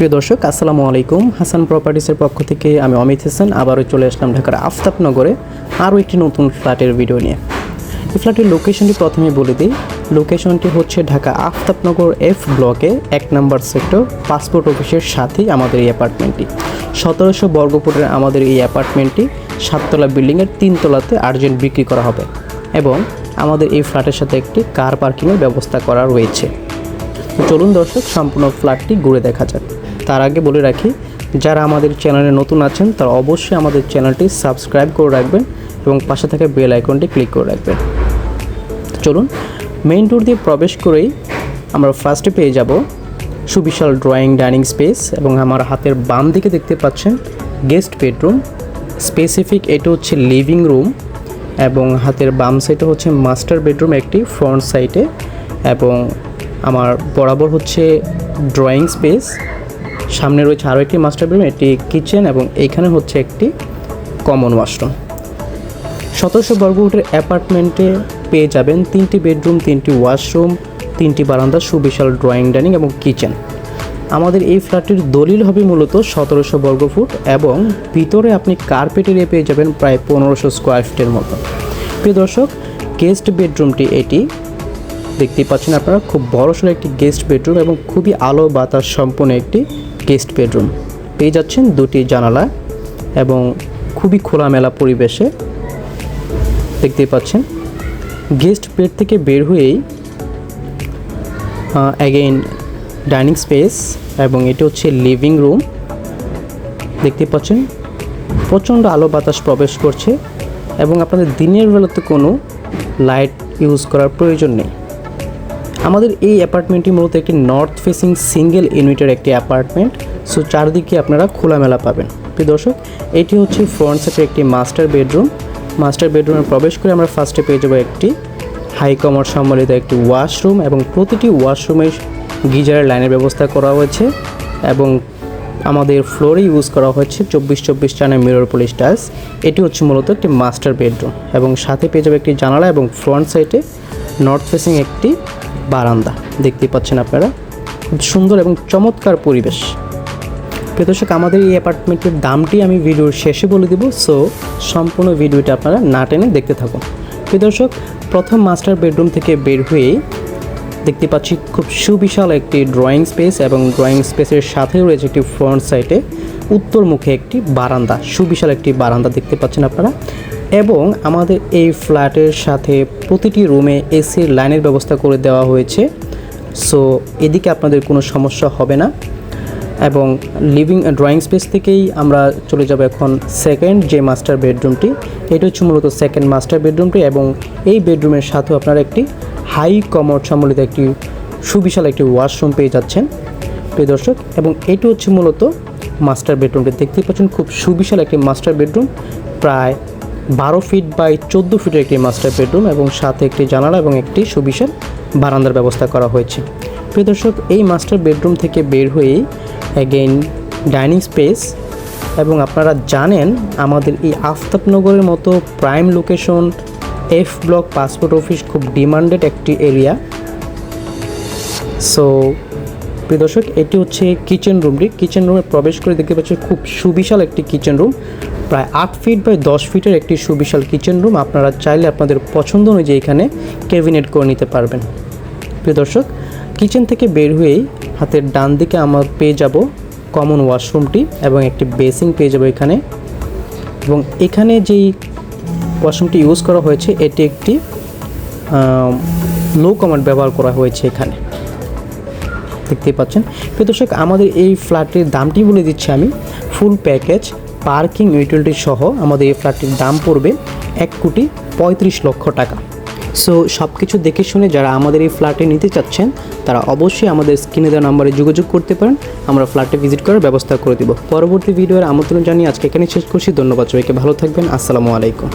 প্রিয় দর্শক, আসসালামু আলাইকুম। হাসান প্রপার্টিসের পক্ষ থেকে আমি অমিত হাসান, আবারও চলে আসলাম ঢাকার আফতাবনগরে আরও একটি নতুন ফ্ল্যাটের ভিডিও নিয়ে। এই ফ্ল্যাটের লোকেশনটি প্রথমে বলে দিই। লোকেশনটি হচ্ছে ঢাকা আফতাবনগর এফ ব্লকে, এক নম্বর সেক্টর, পাসপোর্ট অফিসের সাথেই আমাদের এই অ্যাপার্টমেন্টটি। সতেরোশো বর্গফুটের আমাদের এই অ্যাপার্টমেন্টটি সাততলা বিল্ডিংয়ের তিনতলাতে আর্জেন্ট বিক্রি করা হবে এবং আমাদের এই ফ্ল্যাটের সাথে একটি কার পার্কিংয়ের ব্যবস্থা করা রয়েছে। চলুন দর্শক, সম্পূর্ণ ফ্ল্যাটটি ঘুরে দেখা যাক। তার আগে বলে রাখি, যারা আমাদের চ্যানেলে নতুন আছেন, তারা অবশ্যই আমাদের চ্যানেলটি সাবস্ক্রাইব করে রাখবেন এবং পাশে থাকা বেল আইকনটি ক্লিক করে রাখবেন। চলুন মেইন ডোর দিয়ে প্রবেশ করেই আমরা ফার্স্টে পেয়ে যাব সুবিশাল ড্রয়িং ডাইনিং স্পেস এবং আমার হাতের বাম দিকে দেখতে পাচ্ছেন গেস্ট বেডরুম স্পেসিফিক এটা হচ্ছে লিভিং রুম এবং হাতের বাম সাইডে হচ্ছে মাস্টার বেডরুম একটি ফ্রন্ট সাইডে এবং আমার বরাবর হচ্ছে ড্রয়িং স্পেস সামনে রয়েছে আরও একটি মাস্টার বেডরুম একটি কিচেন এবং এইখানে হচ্ছে একটি কমন ওয়াশরুম সতেরোশো বর্গফুটের অ্যাপার্টমেন্টে পেয়ে যাবেন তিনটি বেডরুম তিনটি ওয়াশরুম তিনটি বারান্দা, সুবিশাল ড্রয়িং ডাইনিং এবং কিচেন আমাদের এই ফ্ল্যাটটির দলিল হবে মূলত সতেরোশো বর্গফুট এবং ভিতরে আপনি কার্পেট এরিয়া পেয়ে যাবেন প্রায় পনেরোশো স্কোয়ার ফিটের মতো। প্রিয় দর্শক গেস্ট বেডরুমটি এটি। দেখতেই পাচ্ছেন আপনারা, খুব বড়সড় একটি গেস্ট বেডরুম এবং খুবই আলো বাতাস সম্পন্ন একটি গেস্ট বেডরুম। পেয়ে যাচ্ছেন দুটি জানালা এবং খুবই খোলামেলা পরিবেশে দেখতে পাচ্ছেন। গেস্ট বেড থেকে বের হয়েই অ্যাগেইন ডাইনিং স্পেস এবং এটি হচ্ছে লিভিং রুম। দেখতে পাচ্ছেন প্রচণ্ড আলো বাতাস প্রবেশ করছে এবং আপনাদের দিনের বেলাতে কোনো লাইট ইউজ করার প্রয়োজন নেই। আমাদের এই অ্যাপার্টমেন্টটি মূলত একটি নর্থ ফেসিং সিঙ্গেল ইউনিটের একটি অ্যাপার্টমেন্ট সো চারদিকে আপনারা খোলামেলা পাবেন। প্রিয় দর্শক, এটি হচ্ছে ফ্রন্ট সাইডের একটি মাস্টার বেডরুম মাস্টার বেডরুমে প্রবেশ করে আমরা ফার্স্টে পেয়ে যাব একটি হাই কমার সম্বলিত একটি ওয়াশরুম এবং প্রতিটি ওয়াশরুমে গিজারের লাইনের ব্যবস্থা করা হয়েছে এবং আমাদের ফ্লোরে ইউজ করা হচ্ছে চব্বিশ চব্বিশ টানের মিরর পলিশ টাইলস এটি হচ্ছে মূলত একটি মাস্টার বেডরুম এবং সাথে পেয়ে যাবে একটি জানালা এবং ফ্রন্ট সাইডে নর্থ ফেসিং একটি বারান্দা। দেখতে পাচ্ছেন আপনারা। সুন্দর এবং চমৎকার পরিবেশ। প্রিয় দর্শক, আমাদের এই অ্যাপার্টমেন্টের দামটি আমি ভিডিওর শেষে বলে দেবো। সো সম্পূর্ণ ভিডিওটা আপনারা না টেনে দেখতে থাকুন। প্রিয় দর্শক, প্রথম মাস্টার বেডরুম থেকে বের হয়ে দেখতে পাচ্ছি খুব সুবিশাল একটি ড্রয়িং স্পেস এবং ড্রয়িং স্পেসের সাথে রয়েছে একটি ফ্রন্ট সাইডে উত্তর মুখে একটি বারান্দা। সুবিশাল একটি বারান্দা দেখতে পাচ্ছেন আপনারা। এবং আমাদের এই ফ্ল্যাটের সাথে প্রতিটি রুমে এসির লাইনের ব্যবস্থা করে দেওয়া হয়েছে। সো এদিকে আপনাদের কোনো সমস্যা হবে না। এবং লিভিং ড্রয়িং স্পেস থেকেই আমরা চলে যাব এখন সেকেন্ড যে মাস্টার বেডরুমটি এটা হচ্ছে মূলত সেকেন্ড মাস্টার বেডরুমটি এবং এই বেডরুমের সাথেও আপনারা একটি হাই কমোড সম্বলিত একটি সুবিশাল একটি ওয়াশরুম পেয়ে যাচ্ছেন। প্রিয় দর্শক, এবং এটি হচ্ছে মূলত মাস্টার বেডরুমটি দেখতেই পাচ্ছেন খুব সুবিশাল একটি মাস্টার বেডরুম প্রায় বারো ফিট বাই চোদ্দ ফিটের একটি মাস্টার বেডরুম এবং সাথে একটি জানালা এবং একটি সুবিশাল বারান্দার ব্যবস্থা করা হয়েছে। প্রিয় দর্শক, এই মাস্টার বেডরুম থেকে বের হয়েই অ্যাগেইন ডাইনিং স্পেস এবং আপনারা জানেন আমাদের এই আফতাবনগরের মতো prime location F block passport office খুব ডিমান্ডেড একটি এরিয়া সো প্রিয় দর্শক, এটি হচ্ছে কিচেন রুমটি কিচেন রুমে প্রবেশ করে দেখতে পাচ্ছি খুব সুবিশাল একটি কিচেন রুম প্রায় আট ফিট বাই দশ ফিটের একটি সুবিশাল কিচেন রুম আপনারা চাইলে আপনাদের পছন্দ অনুযায়ী এখানে ক্যাবিনেট করে নিতে পারবেন। প্রিয় দর্শক কিচেন থেকে বের হয়েই হাতের ডান দিকে আমরা পেয়ে যাব কমন ওয়াশরুমটি এবং একটি বেসিন পেয়ে যাব এখানে। এবং এখানে যেই ওয়াশরুমটি ইউজ করা হয়েছে, এটি একটি লো কমান্ড ব্যবহার করা হয়েছে এখানে। দেখতেই পাচ্ছেন। প্রিয় দর্শক, আমাদের এই ফ্ল্যাটের দামটি বলে দিচ্ছি আমি। ফুল প্যাকেজ, পার্কিং ইউটিলিটি সহ আমাদের এই ফ্ল্যাটটির দাম পড়বে এক কোটি পঁয়ত্রিশ লক্ষ টাকা। সো সব কিছু দেখে শুনে যারা আমাদের এই ফ্ল্যাটে নিতে চাচ্ছেন, তারা অবশ্যই আমাদের স্ক্রিনে দেওয়া নাম্বারে যোগাযোগ করতে পারেন। আমরা ফ্ল্যাটে ভিজিট করার ব্যবস্থা করে দিব। পরবর্তী ভিডিওর আমন্ত্রণ জানিয়ে আজকে এখানে শেষ করছি। ধন্যবাদ সবাইকে। ভালো থাকবেন। আসসালামু আলাইকুম।